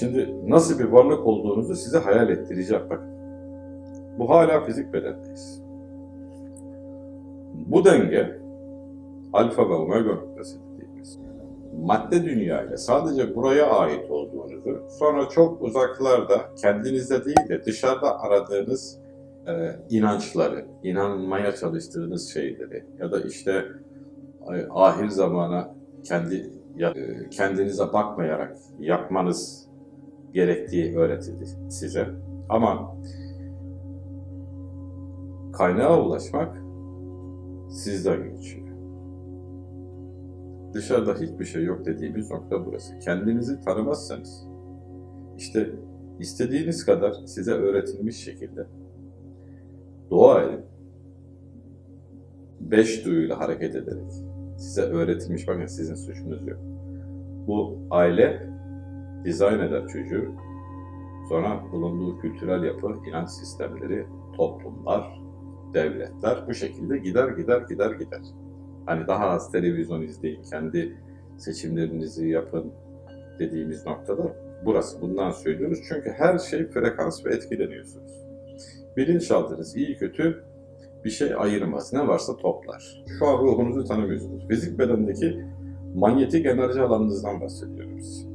Şimdi nasıl bir varlık olduğunuzu size hayal ettireceğim bakın. Bu hala fizik bedendeyiz. Bu denge alfa ve omega noktası dediğimiz madde dünya ile sadece buraya ait olduğunuzu sonra çok uzaklarda kendinizde değil de dışarıda aradığınız e, inançları, inanmaya çalıştığınız şeyleri ya da işte e, ahir zamana kendi e, kendinize bakmayarak yapmanız gerektiği öğretildi size. Ama kaynağa ulaşmak sizden geçiyor. Dışarıda hiçbir şey yok dediğimiz nokta burası. Kendinizi tanımazsanız, işte istediğiniz kadar size öğretilmiş şekilde dua edin. Beş duyuyla hareket ederek size öğretilmiş, bakın sizin suçunuz yok. Bu aile dizayn eder çocuğu. Sonra bulunduğu kültürel yapı, inanç sistemleri, toplumlar, devletler bu şekilde gider gider gider gider. Hani daha az televizyon izleyin, kendi seçimlerinizi yapın dediğimiz noktada burası. Bundan söylüyoruz. Çünkü her şey frekans ve etkileniyorsunuz. Bilinçaltınız iyi kötü bir şey ayırmaz. Ne varsa toplar. Şu an ruhunuzu tanımıyorsunuz. Fizik bedendeki manyetik enerji alanınızdan bahsediyoruz.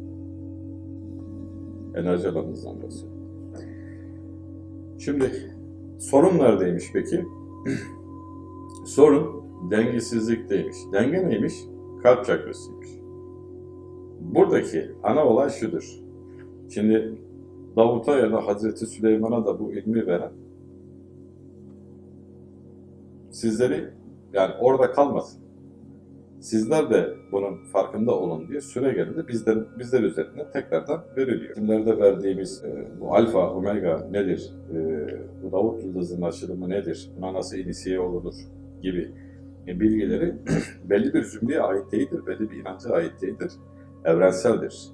Enerji alanınızdan bahsediyorum. Şimdi sorun neredeymiş peki? sorun dengesizlikteymiş. Denge neymiş? Kalp çakrasıymış. Buradaki ana olay şudur. Şimdi Davut'a ya da Hazreti Süleyman'a da bu ilmi veren sizleri yani orada kalmasın. Sizler de bunun farkında olun diye süre geldi. Bizler, bizler üzerine tekrardan veriliyor. Filmlerde verdiğimiz e, bu alfa, omega nedir? E, bu Davut Yıldızı'nın açılımı nedir? Buna nasıl inisiye olunur? Gibi e, bilgileri belli bir zümreye ait değildir, belli bir inanca ait değildir. Evrenseldir.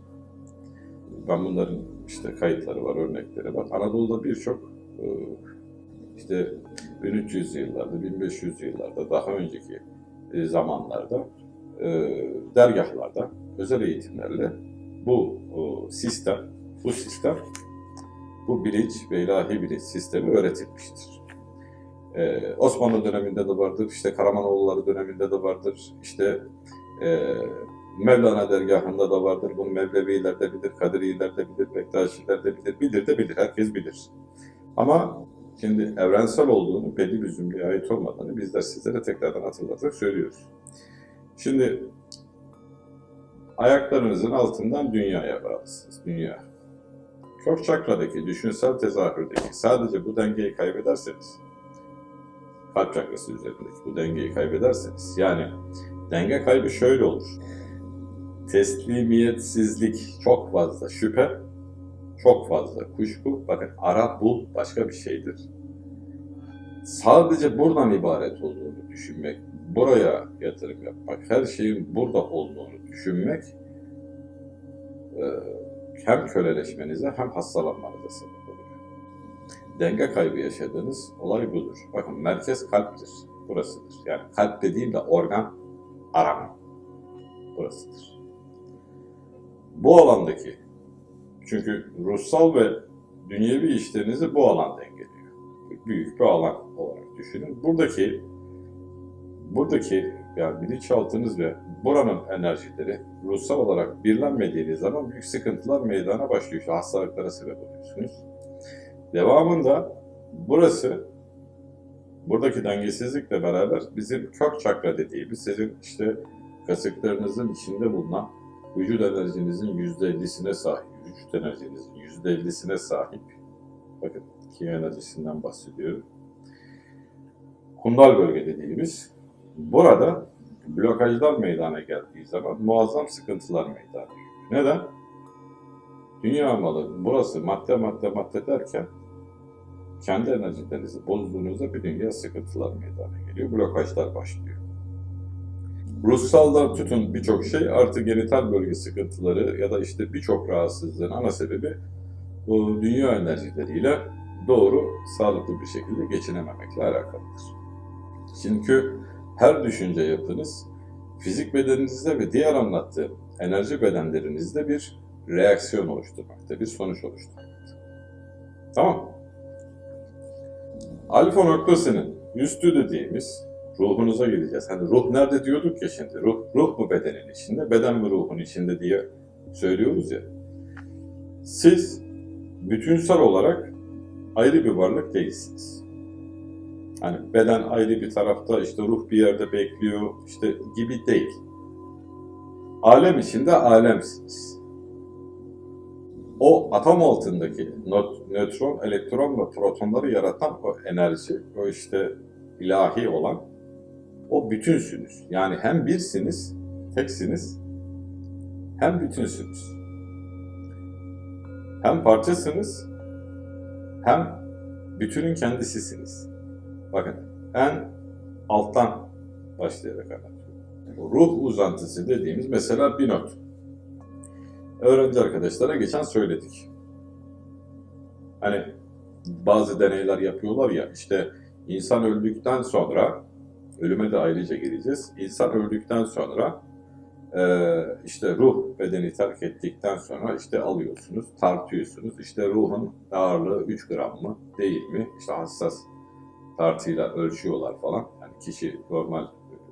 Ben bunların işte kayıtları var, örnekleri var. Anadolu'da birçok e, işte 1300 yıllarda, 1500 yıllarda, daha önceki e, zamanlarda dergahlarda özel eğitimlerle bu o, sistem, bu sistem, bu bilinç ve ilahi bilinç sistemi öğretilmiştir. E, Osmanlı döneminde de vardır, işte Karamanoğulları döneminde de vardır, işte e, Mevlana dergahında da vardır, bunu Mevleviler de bilir, Kadiriler de bilir, Bektaşiler de bilir, bilir de bilir, herkes bilir. Ama şimdi evrensel olduğunu, belli bir zümreye ait olmadığını bizler sizlere tekrardan hatırlatarak söylüyoruz. Şimdi ayaklarınızın altından dünyaya bağlısınız, dünya. Kök çakradaki, düşünsel tezahürdeki sadece bu dengeyi kaybederseniz, kalp çakrası üzerindeki bu dengeyi kaybederseniz, yani denge kaybı şöyle olur. Teslimiyetsizlik çok fazla, şüphe çok fazla, kuşku, bakın ara bul başka bir şeydir. Sadece buradan ibaret olduğunu düşünmek, buraya yatırım yapmak, her şeyin burada olduğunu düşünmek e, hem köleleşmenize hem hastalanmanıza sebep oluyor. Denge kaybı yaşadığınız olay budur. Bakın merkez kalptir, burasıdır. Yani kalp dediğim de organ arama, burasıdır. Bu alandaki, çünkü ruhsal ve dünyevi işlerinizi bu alan dengeliyor. Büyük bir alan olarak düşünün. Buradaki buradaki yani bilinçaltınız ve buranın enerjileri ruhsal olarak birlenmediğiniz zaman büyük sıkıntılar meydana başlıyor. Şu hastalıklara sebep oluyorsunuz. Devamında burası buradaki dengesizlikle beraber bizim kök çakra dediğimiz sizin işte kasıklarınızın içinde bulunan vücut enerjinizin %50'sine sahip, vücut enerjinizin %50'sine sahip. Bakın ki enerjisinden bahsediyorum. Kundal bölge dediğimiz burada blokajlar meydana geldiği zaman muazzam sıkıntılar meydana geliyor. Neden? Dünya malı burası madde madde madde derken kendi enerjilerinizi bozduğunuzda bir dünya sıkıntılar meydana geliyor. Blokajlar başlıyor. Ruhsaldan tutun birçok şey artı genital bölge sıkıntıları ya da işte birçok rahatsızlığın ana sebebi bu dünya enerjileriyle doğru, sağlıklı bir şekilde geçinememekle alakalıdır. Çünkü her düşünce yapınız fizik bedeninizde ve diğer anlattığım enerji bedenlerinizde bir reaksiyon oluşturmakta, bir sonuç oluşturmakta. Tamam. Alfa noktasının üstü dediğimiz ruhunuza gideceğiz. Hani ruh nerede diyorduk ya şimdi. Ruh, ruh mu bedenin içinde, beden mi ruhun içinde diye söylüyoruz ya. Siz bütünsel olarak ayrı bir varlık değilsiniz. Hani beden ayrı bir tarafta, işte ruh bir yerde bekliyor, işte gibi değil. Alem içinde alemsiniz. O atom altındaki nöt- nötron, elektron ve protonları yaratan o enerji, o işte ilahi olan o bütünsünüz. Yani hem birsiniz, teksiniz, hem bütünsünüz. Hem parçasınız, hem bütünün kendisisiniz. Bakın en alttan başlayarak anlatıyorum. Ruh uzantısı dediğimiz mesela bir not. Öğrenci arkadaşlara geçen söyledik. Hani bazı deneyler yapıyorlar ya işte insan öldükten sonra ölüme de ayrıca geleceğiz. İnsan öldükten sonra eee, işte ruh bedeni terk ettikten sonra işte alıyorsunuz, tartıyorsunuz. İşte ruhun ağırlığı 3 gram mı değil mi? İşte hassas tartıyla ölçüyorlar falan. Yani kişi normal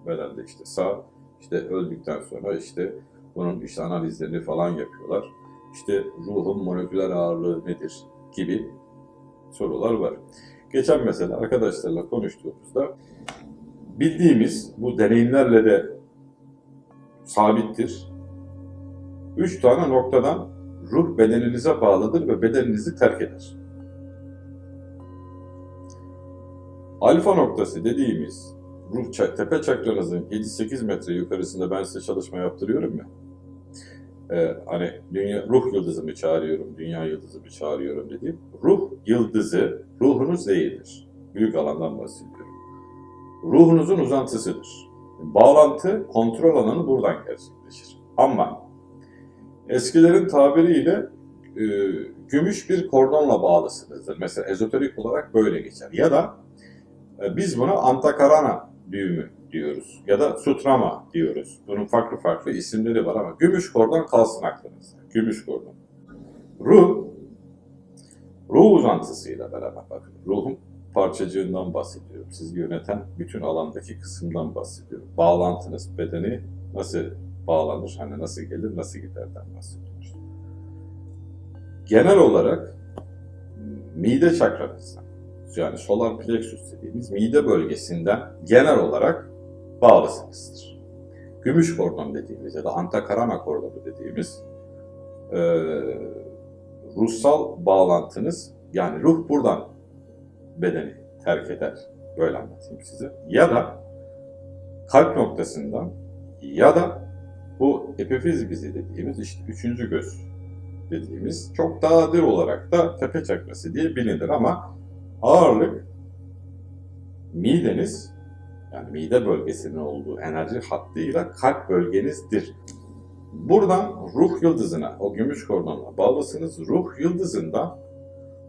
bedende işte sağ, işte öldükten sonra işte bunun işte analizlerini falan yapıyorlar. İşte ruhun moleküler ağırlığı nedir gibi sorular var. Geçen mesela arkadaşlarla konuştuğumuzda bildiğimiz bu deneyimlerle de sabittir. Üç tane noktadan ruh bedeninize bağlıdır ve bedeninizi terk eder. Alfa noktası dediğimiz ruh ça- tepe çakranızın 7-8 metre yukarısında ben size çalışma yaptırıyorum ya. Ee, hani dünya, ruh yıldızımı çağırıyorum, dünya yıldızımı çağırıyorum dediğim ruh yıldızı ruhunuz değildir. Büyük alandan bahsediyorum. Ruhunuzun uzantısıdır. Bağlantı, kontrol alanı buradan gerçekleşir. Ama eskilerin tabiriyle e, gümüş bir kordonla bağlısınızdır. Mesela ezoterik olarak böyle geçer. Ya da e, Biz buna Antakarana düğümü diyoruz ya da Sutrama diyoruz. Bunun farklı farklı isimleri var ama gümüş kordon kalsın aklınızda. Gümüş kordon. Ruh, ruh uzantısıyla beraber bakın. Ruhun parçacığından bahsediyorum. Sizi yöneten bütün alandaki kısımdan bahsediyorum. Bağlantınız, bedeni nasıl bağlanır, hani nasıl gelir, nasıl giderden bahsediyoruz. Genel olarak mide çakranızdan, yani solar plexus dediğimiz mide bölgesinden genel olarak bağlısınızdır. Gümüş kordon dediğimiz ya da antakarana kordonu dediğimiz e, ruhsal bağlantınız yani ruh buradan bedeni terk eder. Böyle anlatayım size. Ya da kalp noktasından ya da bu epifiz bizi dediğimiz işte üçüncü göz dediğimiz çok nadir olarak da tepe çakrası diye bilinir ama ağırlık mideniz yani mide bölgesinin olduğu enerji hattıyla kalp bölgenizdir. Buradan ruh yıldızına, o gümüş kordonla bağlısınız. Ruh yıldızında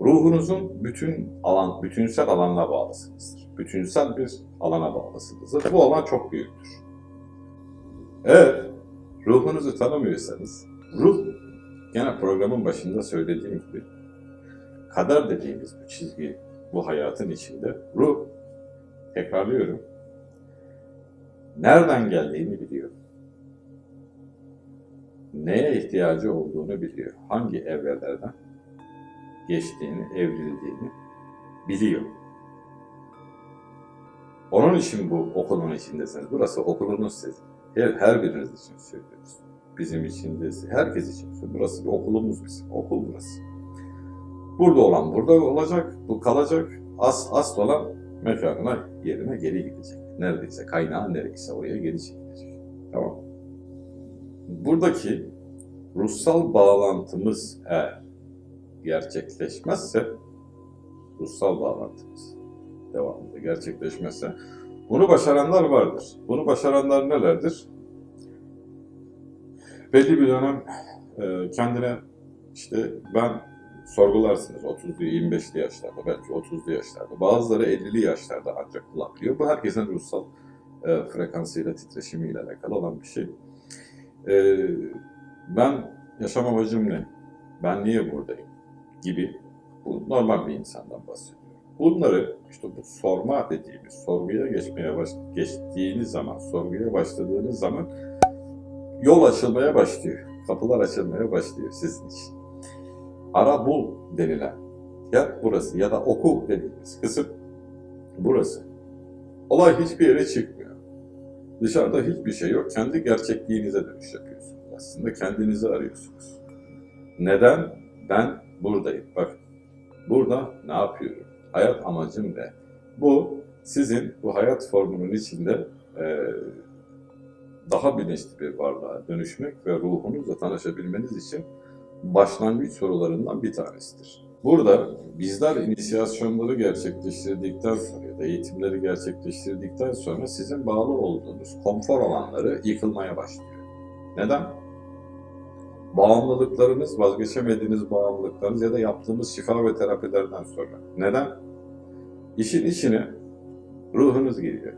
ruhunuzun bütün alan, bütünsel alanına bağlısınızdır. Bütünsel bir alana bağlısınızdır. Bu alan çok büyüktür. Eğer ruhunuzu tanımıyorsanız, ruh gene programın başında söylediğim gibi kader dediğimiz bu çizgi bu hayatın içinde ruh tekrarlıyorum nereden geldiğini biliyor. Neye ihtiyacı olduğunu biliyor. Hangi evrelerden geçtiğini, evrildiğini biliyor. Onun için bu okulun içindesiniz. Burası okulunuz sizin. Her, her biriniz için söylüyoruz. Bizim için de, herkes için. Burası bir okulumuz bizim. Okul burası. Burada olan burada olacak, bu kalacak. As, asıl olan mekanına, yerine geri gidecek. Neredeyse kaynağı neredeyse oraya geri çekilecek. Tamam. Buradaki ruhsal bağlantımız eğer gerçekleşmezse, ruhsal bağlantımız devamında gerçekleşmezse, bunu başaranlar vardır. Bunu başaranlar nelerdir? Belli bir dönem kendine işte ben sorgularsınız 30'lu 25'li yaşlarda belki 30'lu yaşlarda bazıları 50'li yaşlarda ancak bulabiliyor. Bu herkesin ruhsal e, frekansıyla titreşimiyle alakalı olan bir şey. E, ben yaşam amacım ne? Ben niye buradayım? Gibi bu normal bir insandan bahsediyorum. Bunları işte bu sorma dediğimiz, sorguya geçmeye baş, geçtiğiniz zaman, sorguya başladığınız zaman yol açılmaya başlıyor. Kapılar açılmaya başlıyor sizin için. Ara bul denilen yer burası ya da oku dediğimiz kısım burası. Olay hiçbir yere çıkmıyor. Dışarıda hiçbir şey yok. Kendi gerçekliğinize dönüş yapıyorsunuz. Aslında kendinizi arıyorsunuz. Neden? Ben buradayım. Bakın. Burada ne yapıyorum? Hayat amacım ne? Bu sizin bu hayat formunun içinde eee, daha bilinçli bir varlığa dönüşmek ve ruhunuzla tanışabilmeniz için başlangıç sorularından bir tanesidir. Burada bizler inisiyasyonları gerçekleştirdikten sonra ya da eğitimleri gerçekleştirdikten sonra sizin bağlı olduğunuz konfor alanları yıkılmaya başlıyor. Neden? Bağımlılıklarınız, vazgeçemediğiniz bağımlılıklarınız ya da yaptığımız şifa ve terapilerden sonra. Neden? İşin içine ruhunuz giriyor.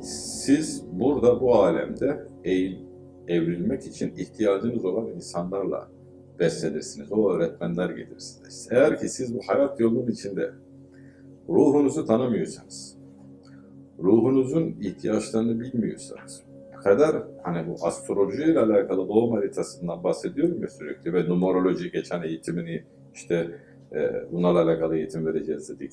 Siz burada bu alemde eğil, evrilmek için ihtiyacınız olan insanlarla beslenirsiniz. O öğretmenler gelir size. Eğer ki siz bu hayat yolunun içinde ruhunuzu tanımıyorsanız, ruhunuzun ihtiyaçlarını bilmiyorsanız, kadar hani bu astroloji ile alakalı doğum haritasından bahsediyorum ya sürekli ve numeroloji geçen eğitimini işte e, bunlarla alakalı eğitim vereceğiz dedik.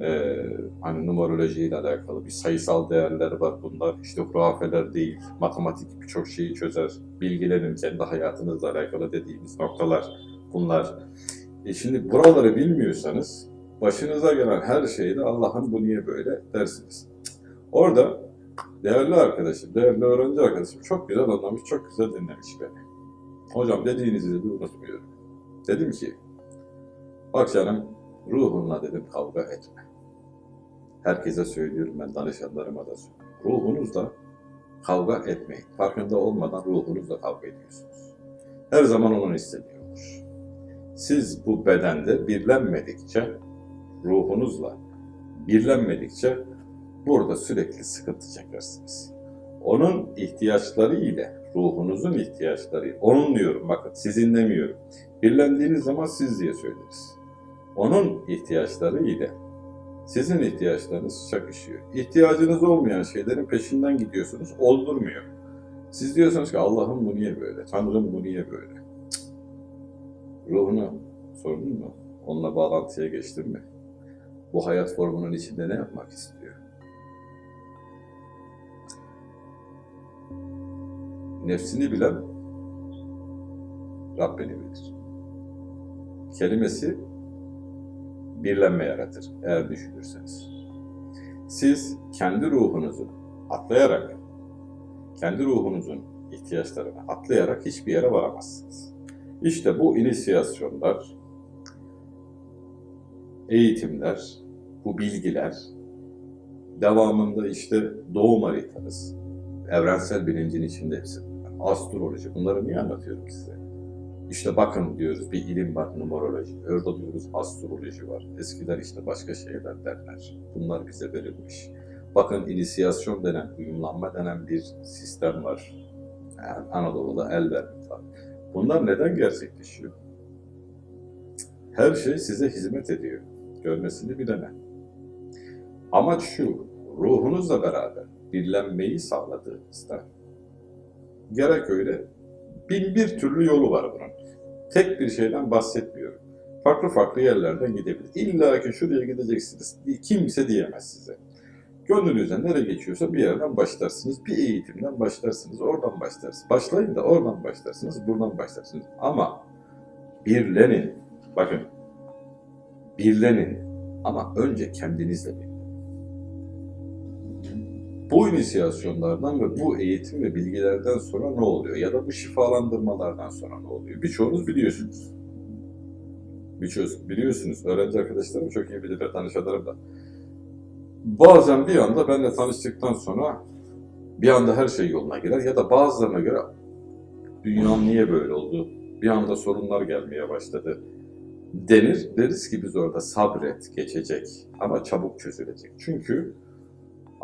E, hani numeroloji ile alakalı bir sayısal değerler var bunlar işte hurafeler değil matematik birçok şeyi çözer bilgilerin kendi hayatınızla alakalı dediğimiz noktalar bunlar. E şimdi buraları bilmiyorsanız başınıza gelen her şeyde Allah'ım bu niye böyle dersiniz. Orada değerli arkadaşım, değerli öğrenci arkadaşım çok güzel anlamış, çok güzel dinlemiş beni. Hocam dediğinizi de unutmuyorum. Dedim ki, bak canım ruhunla dedim kavga etme. Herkese söylüyorum ben danışanlarıma da söylüyorum. Ruhunuzla kavga etmeyin. Farkında olmadan ruhunuzla kavga ediyorsunuz. Her zaman onun istediği olur. Siz bu bedende birlenmedikçe, ruhunuzla birlenmedikçe burada sürekli sıkıntı çekersiniz. Onun ihtiyaçları ile ruhunuzun ihtiyaçları, onun diyorum bakın sizin demiyorum. Birlendiğiniz zaman siz diye söyleriz. Onun ihtiyaçları ile sizin ihtiyaçlarınız çakışıyor. İhtiyacınız olmayan şeylerin peşinden gidiyorsunuz, oldurmuyor. Siz diyorsunuz ki Allah'ım bu niye böyle, Tanrım bu niye böyle? Cık. Ruhunu sordun mu? Onunla bağlantıya geçtin mi? Bu hayat formunun içinde ne yapmak istiyor? Nefsini bilen Rabbini bilir. Kelimesi birlenme yaratır eğer düşünürseniz. Siz kendi ruhunuzu atlayarak, kendi ruhunuzun ihtiyaçlarını atlayarak hiçbir yere varamazsınız. İşte bu inisiyasyonlar, eğitimler, bu bilgiler, devamında işte doğum haritanız, evrensel bilincin içinde hepsi. Astroloji, bunları niye anlatıyorum size? İşte bakın diyoruz bir ilim var numeroloji. Orada diyoruz astroloji var. Eskiler işte başka şeyler derler. Bunlar bize verilmiş. Bakın inisiyasyon denen, uyumlanma denen bir sistem var. Yani Anadolu'da el vermek var. Bunlar neden gerçekleşiyor? Her şey size hizmet ediyor. Görmesini bilene. Amaç şu, ruhunuzla beraber birlenmeyi sağladığınızda gerek öyle bin bir türlü yolu var bunun. Tek bir şeyden bahsetmiyorum. Farklı farklı yerlerden gidebilir. İlla ki şuraya gideceksiniz. Kimse diyemez size. Gönlünüzden nereye geçiyorsa bir yerden başlarsınız. Bir eğitimden başlarsınız. Oradan başlarsınız. Başlayın da oradan başlarsınız. Buradan başlarsınız. Ama birlenin. Bakın. Birlenin. Ama önce kendinizle birlenin. Bu inisiyasyonlardan ve bu eğitim ve bilgilerden sonra ne oluyor? Ya da bu şifalandırmalardan sonra ne oluyor? Birçoğunuz biliyorsunuz. Birçoğunuz biliyorsunuz. Öğrenci arkadaşlarım çok iyi bilirler, tanışanlarım da. Bazen bir anda benimle tanıştıktan sonra bir anda her şey yoluna girer ya da bazılarına göre dünyam niye böyle oldu? Bir anda sorunlar gelmeye başladı denir. Deriz ki biz orada sabret, geçecek ama çabuk çözülecek. Çünkü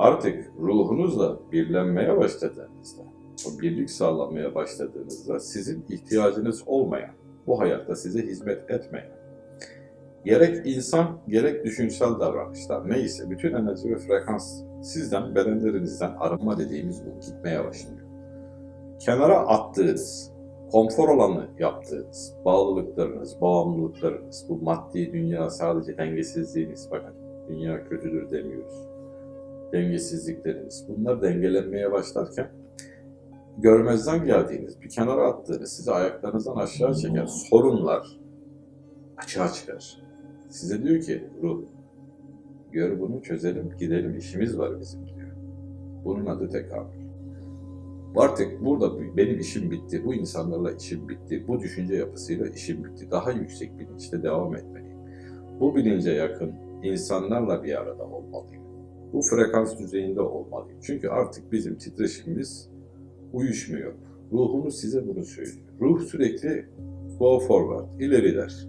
artık ruhunuzla birlenmeye başladığınızda o birlik sağlamaya başladığınızda sizin ihtiyacınız olmayan, bu hayatta size hizmet etmeyen, gerek insan gerek düşünsel davranışlar neyse bütün enerji ve frekans sizden, bedenlerinizden arınma dediğimiz bu gitmeye başlıyor. Kenara attığınız, konfor alanı yaptığınız bağlılıklarınız, bağımlılıklarınız, bu maddi dünya sadece dengesizliğiniz, bakın dünya kötüdür demiyoruz. Dengesizlikleriniz, bunlar dengelenmeye başlarken görmezden geldiğiniz, bir kenara attığınız, sizi ayaklarınızdan aşağı çeken sorunlar açığa çıkar. Size diyor ki ruh, gör bunu çözelim, gidelim, işimiz var bizim diyor. Bunun adı tekamül. Artık burada benim işim bitti, bu insanlarla işim bitti, bu düşünce yapısıyla işim bitti. Daha yüksek bilinçte devam etmeliyim. Bu bilince yakın insanlarla bir arada olmalıyım. Bu frekans düzeyinde olmalıyım. Çünkü artık bizim titreşimimiz uyuşmuyor. Ruhunuz size bunu söylüyor. Ruh sürekli go forward, ileri der.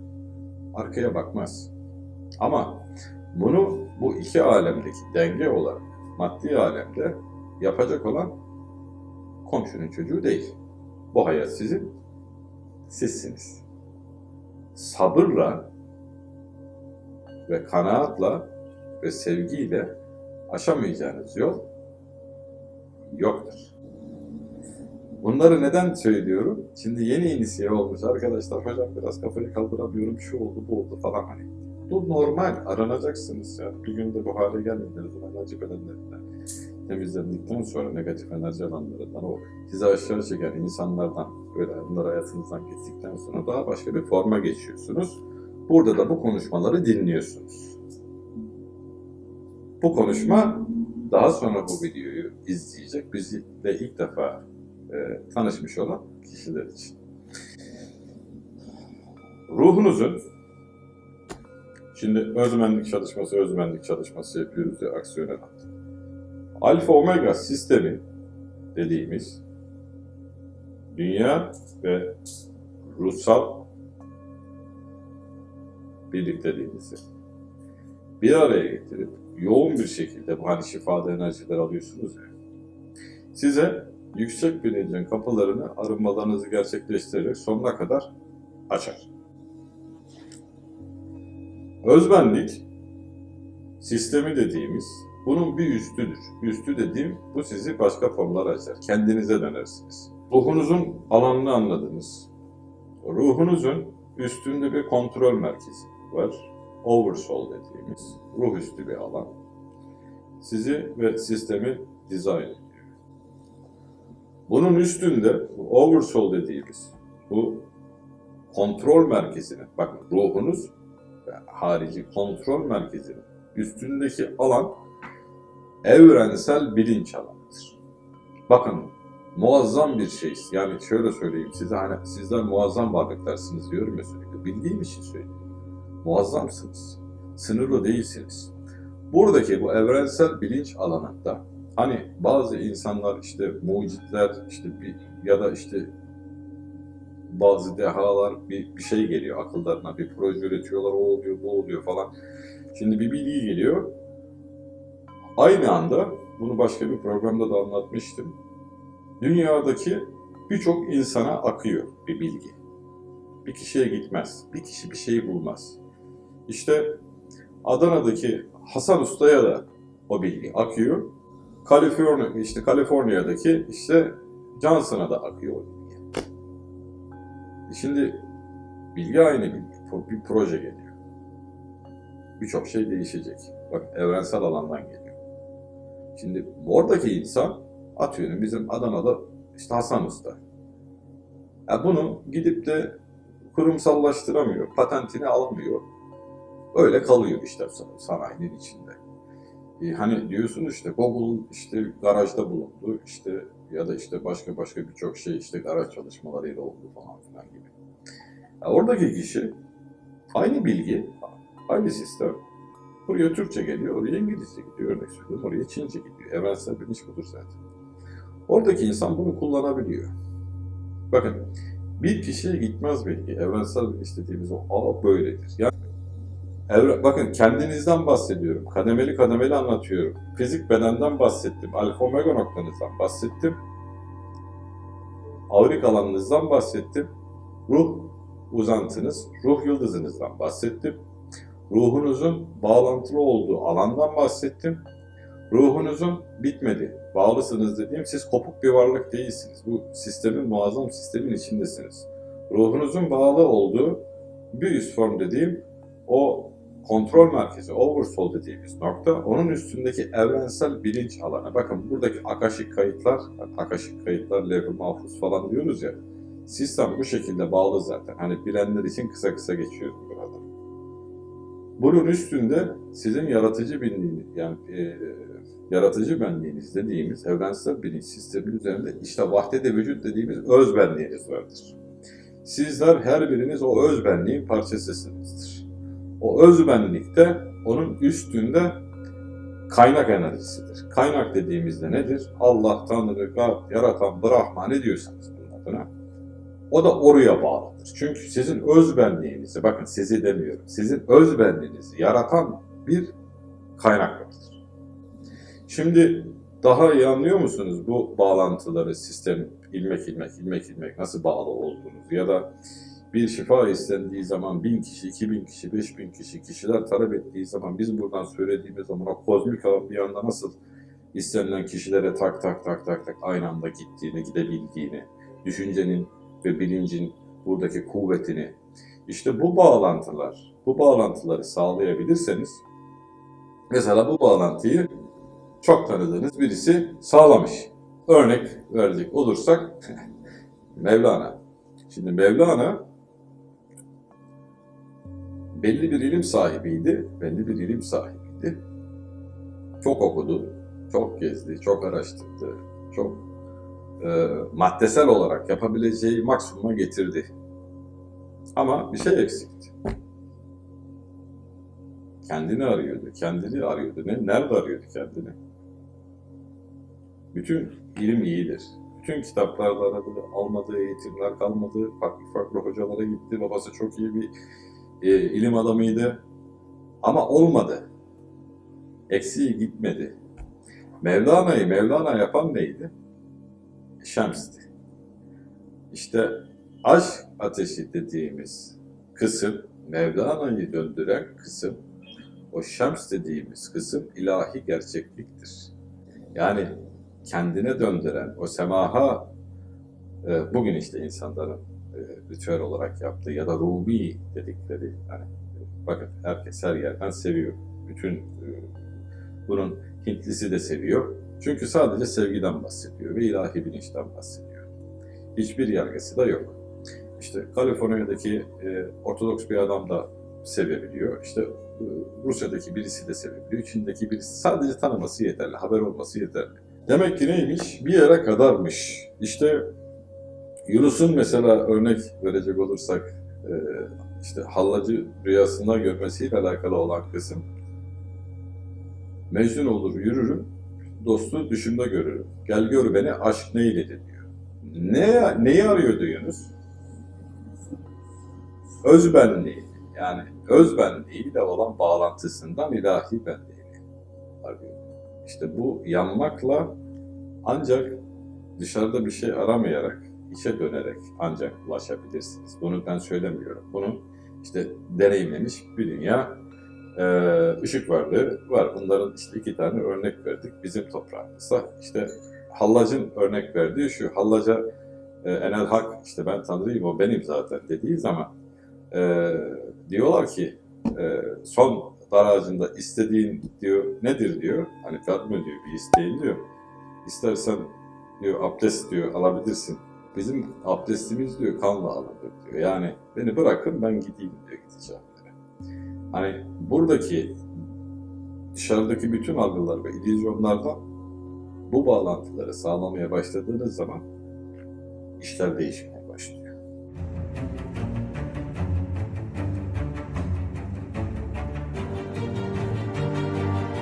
Arkaya bakmaz. Ama bunu bu iki alemdeki denge olarak maddi alemde yapacak olan komşunun çocuğu değil. Bu hayat sizin, sizsiniz. Sabırla ve kanaatla ve sevgiyle aşamayacağınız yol yoktur. Bunları neden söylüyorum? Şimdi yeni inisiye olmuş arkadaşlar, hocam biraz kafayı kaldıramıyorum, şu oldu, bu oldu falan hani. Bu normal, aranacaksınız ya. Bir günde bu hale gelmediniz o enerji bedenlerinden. Temizlendikten sonra negatif enerji alanlarından, o sizi aşağı çeken insanlardan, böyle bunlar hayatınızdan gittikten sonra daha başka bir forma geçiyorsunuz. Burada da bu konuşmaları dinliyorsunuz. Bu konuşma daha sonra bu videoyu izleyecek, bizle ilk defa e, tanışmış olan kişiler için. Ruhunuzun Şimdi özmenlik çalışması, özmenlik çalışması yapıyoruz ya aksiyona at. Alfa Omega sistemi dediğimiz dünya ve ruhsal birlikteliğimizi bir araya getirip yoğun bir şekilde bu hani şifada enerjiler alıyorsunuz ya size yüksek bilincin kapılarını arınmalarınızı gerçekleştirerek sonuna kadar açar. Özbenlik sistemi dediğimiz bunun bir üstüdür. Üstü dediğim bu sizi başka formlara açar. Kendinize dönersiniz. Ruhunuzun alanını anladınız. Ruhunuzun üstünde bir kontrol merkezi var. Oversoul dediğimiz ruh üstü bir alan. Sizi ve sistemi dizayn ediyor. Bunun üstünde bu Oversoul dediğimiz bu kontrol merkezini, bakın ruhunuz ve harici kontrol merkezinin üstündeki alan evrensel bilinç alanıdır. Bakın muazzam bir şey. Yani şöyle söyleyeyim size hani sizler muazzam varlıklarsınız diyorum ya sürekli. Bildiğim için söylüyorum. Muazzamsınız. Sınırlı değilsiniz. Buradaki bu evrensel bilinç alanında hani bazı insanlar işte mucitler işte bir ya da işte bazı dehalar bir, bir şey geliyor akıllarına, bir proje üretiyorlar, o oluyor, bu oluyor falan. Şimdi bir bilgi geliyor. Aynı anda, bunu başka bir programda da anlatmıştım. Dünyadaki birçok insana akıyor bir bilgi. Bir kişiye gitmez, bir kişi bir şeyi bulmaz. İşte Adana'daki Hasan Usta'ya da o bilgi akıyor. Kaliforniya, işte Kaliforniya'daki işte Johnson'a da akıyor o bilgi. Şimdi bilgi aynı bilgi. Bir proje geliyor. Birçok şey değişecek. Bak evrensel alandan geliyor. Şimdi oradaki insan atıyorum bizim Adana'da işte Hasan Usta. Ya bunu gidip de kurumsallaştıramıyor, patentini alamıyor. Öyle kalıyor işte sanayinin içinde. E, hani diyorsun işte Google işte garajda bulundu işte ya da işte başka başka birçok şey işte garaj çalışmalarıyla oldu falan filan gibi. Yani oradaki kişi aynı bilgi, aynı sistem buraya Türkçe geliyor, oraya İngilizce gidiyor örnek söylüyorum, oraya Çince gidiyor. Evrensel bilinç budur zaten. Oradaki insan bunu kullanabiliyor. Bakın bir kişiye gitmez bilgi. Evrensel bilinç dediğimiz o A böyledir. Yani Bakın kendinizden bahsediyorum. Kademeli kademeli anlatıyorum. Fizik bedenden bahsettim. Alfa omega noktanızdan bahsettim. Avrik alanınızdan bahsettim. Ruh uzantınız, ruh yıldızınızdan bahsettim. Ruhunuzun bağlantılı olduğu alandan bahsettim. Ruhunuzun bitmedi, bağlısınız dediğim siz kopuk bir varlık değilsiniz. Bu sistemin, muazzam sistemin içindesiniz. Ruhunuzun bağlı olduğu bir üst form dediğim o kontrol merkezi, oversoul dediğimiz nokta, onun üstündeki evrensel bilinç alanı. Bakın buradaki akaşik kayıtlar, akaşik kayıtlar, levh-i mahfuz falan diyoruz ya, sistem bu şekilde bağlı zaten. Hani bilenler için kısa kısa geçiyorum burada. Bunun üstünde sizin yaratıcı benliğiniz, yani e, yaratıcı benliğiniz dediğimiz evrensel bilinç sistemin üzerinde işte vahdede vücut dediğimiz öz benliğiniz vardır. Sizler her biriniz o öz benliğin parçasısınızdır. O öz benlikte onun üstünde kaynak enerjisidir. Kaynak dediğimizde nedir? Allah, Tanrı, God, Yaratan, Brahma ne diyorsanız bunun adına. O da oraya bağlıdır. Çünkü sizin öz benliğinizi, bakın sizi demiyorum, sizin öz benliğinizi yaratan bir kaynak vardır. Şimdi daha iyi anlıyor musunuz bu bağlantıları, sistem ilmek ilmek, ilmek ilmek nasıl bağlı olduğunuzu ya da bir şifa istendiği zaman bin kişi, iki bin kişi, beş bin kişi, kişiler talep ettiği zaman biz buradan söylediğimiz zaman o kozmik alan bir anda nasıl istenilen kişilere tak tak tak tak tak aynı anda gittiğini, gidebildiğini, düşüncenin ve bilincin buradaki kuvvetini, işte bu bağlantılar, bu bağlantıları sağlayabilirseniz, mesela bu bağlantıyı çok tanıdığınız birisi sağlamış. Örnek verecek olursak Mevlana. Şimdi Mevlana belli bir ilim sahibiydi, belli bir ilim sahibiydi. Çok okudu, çok gezdi, çok araştırdı, çok e, maddesel olarak yapabileceği maksimuma getirdi. Ama bir şey eksikti. Kendini arıyordu, kendini arıyordu. Ne, nerede arıyordu kendini? Bütün ilim iyidir. Bütün kitaplarda aradı, almadığı eğitimler kalmadı, farklı farklı hocalara gitti. Babası çok iyi bir e, ilim adamıydı. Ama olmadı. Eksiği gitmedi. Mevlana'yı Mevlana yapan neydi? Şems'ti. İşte aşk ateşi dediğimiz kısım, Mevlana'yı döndüren kısım, o Şems dediğimiz kısım ilahi gerçekliktir. Yani kendine döndüren, o semaha e, bugün işte insanların ritüel olarak yaptığı ya da rubi dedikleri yani bakın herkes her yerden seviyor. Bütün e, bunun Hintlisi de seviyor. Çünkü sadece sevgiden bahsediyor ve ilahi bilinçten bahsediyor. Hiçbir yargısı da yok. İşte Kaliforniya'daki e, Ortodoks bir adam da sevebiliyor. İşte e, Rusya'daki birisi de sevebiliyor. Çin'deki birisi sadece tanıması yeterli, haber olması yeterli. Demek ki neymiş? Bir yere kadarmış. İşte Yunus'un mesela örnek verecek olursak e, işte hallacı rüyasında görmesiyle alakalı olan kısım Mecnun olur yürürüm, dostu düşümde görürüm. Gel gör beni aşk neyledi diyor. Ne, neyi arıyordu Yunus? Özbenliği. Yani özbenliğiyle olan bağlantısından ilahi benliğini arıyor. İşte bu yanmakla ancak dışarıda bir şey aramayarak, içe dönerek ancak ulaşabilirsiniz. Bunu ben söylemiyorum. Bunu işte deneyimlemiş bir dünya e, ışık varlığı var. Bunların işte iki tane örnek verdik bizim toprağımızda. İşte Hallac'ın örnek verdiği şu, Hallaca e, Enel Hak, işte ben Tanrıyım, o benim zaten dediği zaman e, diyorlar ki e, son dar ağacında istediğin diyor nedir diyor, hani mı diyor bir isteğin diyor. İstersen diyor abdest diyor alabilirsin. Bizim abdestimiz diyor kanla alınır diyor. Yani beni bırakın ben gideyim diyor gideceğim. Hani buradaki dışarıdaki bütün algılar ve illüzyonlardan bu bağlantıları sağlamaya başladığınız zaman işler değişmeye başlıyor.